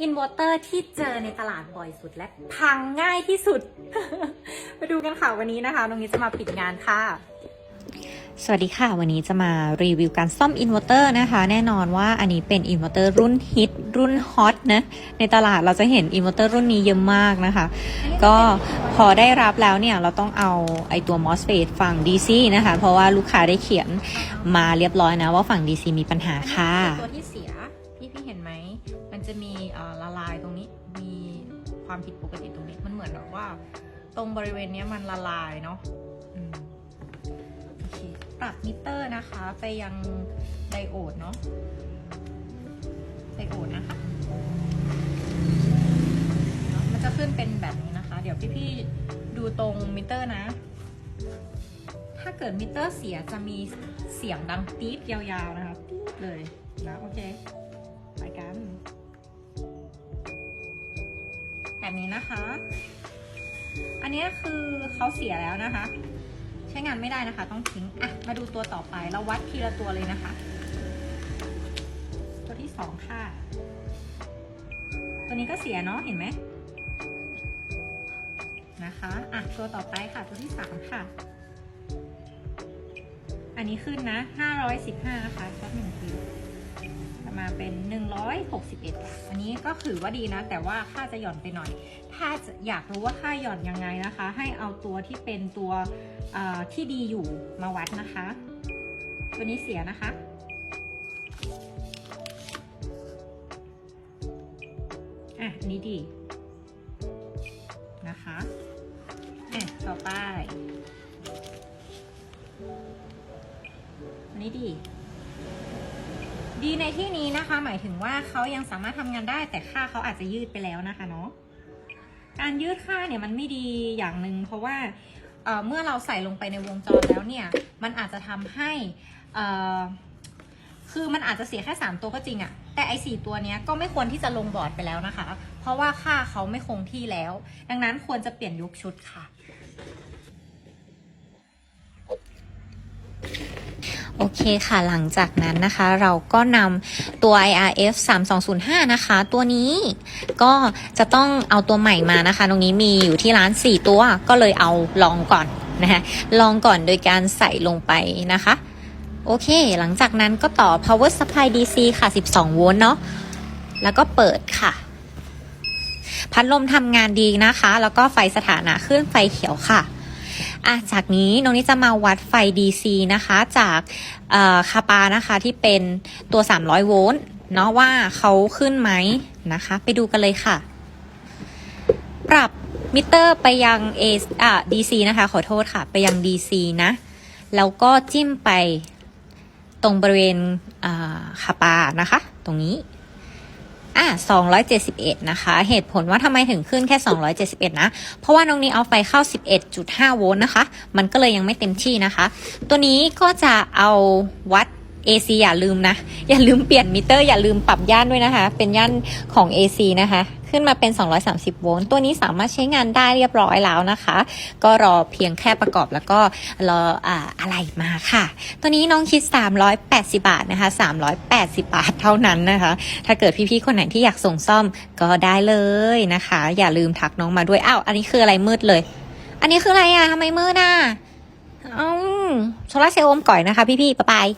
อินเวอร์เตอร์ที่เจอในตลาดบ่อยสุดและพังง่ายที่สุด มาดูกันค่ะวันนี้นะคะ ตรงนี้จะมาปิดงานค่ะ สวัสดีค่ะ วันนี้จะมารีวิวการซ่อมอินเวอร์เตอร์นะคะ แน่นอนว่าอันนี้เป็นอินเวอร์เตอร์รุ่นฮิตรุ่นฮอตนะ ในตลาดเราจะเห็นอินเวอร์เตอร์รุ่นนี้เยอะมากนะคะ ก็พอได้รับแล้วเนี่ย เราต้องเอาไอตัว MOSFET ฝั่ง DC นะคะ เพราะว่าลูกค้าได้เขียนมาเรียบร้อยนะว่าฝั่ง DC มีปัญหาค่ะตัวที่เสียายตรงนี้มีความผิดปกติตรงนี้มันเหมือนแบบว่า ตรงบริเวณนี้มันละลายเนาะปรับมิเตอร์นะคะ ไปยังไดโอดเนาะไดโอดนะคะ มันจะขึ้นเป็นแบบนี้นะคะ เดี๋ยวพี่ๆดูตรงมิเตอร์นะ ถ้าเกิดมิเตอร์เสียจะมีเสียงดังปี๊บยาวๆนะคะปี๊บเลยนะโอเคไปกัน แบบนี้นะคะ อันนี้คือเขาเสียแล้วนะคะ ใช้งานไม่ได้นะคะ ต้องทิ้งอะมาดูตัวต่อไปเราวัดทีละตัวเลยนะคะ ตัวที่สองค่ะ ตัวนี้ก็เสียเนาะเห็นไหมนะคะอะตัวต่อไปค่ะตัวที่สามค่ะ อันนี้ขึ้นนะ515นะคะช็อตหนึ่งทีจะ มาเป็น 161อันนี้ก็ถือว่าดีนะ แต่ว่าค่าจะหย่อนไปหน่อย ถ้าอยากรู้ว่าค่าหย่อนยังไงนะคะ ให้เอาตัวที่เป็นตัวที่ดีอยู่มาวัดนะคะ ตัวนี้เสียนะคะอะนนี้ดีนะคะอะต่อไปอันนี้ดี ดีในที่นี้นะคะ หมายถึงว่าเขายังสามารถทำงานได้ แต่ค่าเขาอาจจะยืดไปแล้วนะคะเนาะการยืดค่าเนี่ยมันไม่ดีอย่างหนึ่งเพราะว่าเเมื่อเราใส่ลงไปในวงจรแล้วเนี่ย มันอาจจะทำให้คือมันอาจจะเสียแค่ 3 ตัวก็จริงอะแต่ไอ้สตัวเนี้ยก็ไม่ควรที่จะลงบอร์ดไปแล้วนะคะ เพราะว่าค่าเขาไม่คงที่แล้ว ดังนั้นควรจะเปลี่ยนยุคชุดค่ะ โอเคค่ะหลังจากนั้นนะคะเราก็นำตัว IRF 3205 นะคะ ตัวนี้ก็จะต้องเอาตัวใหม่มานะคะ ตรงนี้มีอยู่ที่ร้าน 4 ตัวก็เลยเอาลองก่อนนะคะลองก่อนโดยการใส่ลงไปนะคะ โอเค หลังจากนั้นก็ต่อ power supply DC ค่ะ 12 โวลต์เนาะแล้วก็เปิดค่ะ พัดลมทำงานดีนะคะ แล้วก็ไฟสถานะขึ้นไฟเขียวค่ะ อะจากนี้น้องนี้จะมาวัดไฟ DC นะคะ จากคาปานะคะที่เป็นตัว 300 โวลต์เนาะว่าเขาขึ้นไหมนะคะ ไปดูกันเลยค่ะ ปรับมิเตอร์ไปยัง A อะ DC นะคะ ขอโทษค่ะ ไปยัง DC นะ แล้วก็จิ้มไปตรงบริเวณคาปานะคะ ตรงนี้ อะ271 นะคะ เหตุผลว่าทำไมถึงขึ้นแค่ 271 นะ เพราะว่าน้องนี้เอาไฟเข้า 11.5 โวลต์นะคะ มันก็เลยยังไม่เต็มที่นะคะ ตัวนี้ก็จะเอาวัด AC อย่าลืมนะ อย่าลืมเปลี่ยนมิเตอร์ อย่าลืมปรับย่านด้วยนะคะ เป็นย่านของ AC นะคะขึ้นมาเป็น 230 โวลต์ตัวนี้สามารถใช้งานได้เรียบร้อยแล้วนะคะ ก็รอเพียงแค่ประกอบแล้วก็รออ่าอะไรมาค่ะ ตัวนี้น้องคิด 380 บาทนะคะ 380 บาทเท่านั้นนะคะ ถ้าเกิดพี่ๆคนไหนที่อยากส่งซ่อมก็ได้เลยนะคะ อย่าลืมทักน้องมาด้วยอ้าวอันนี้คืออะไรมืดเลย อันนี้คืออะไรอะทำไมมืดอะอ้าโซลาเซลล์อมก่อยนะคะ พี่ๆบ๊ายบาย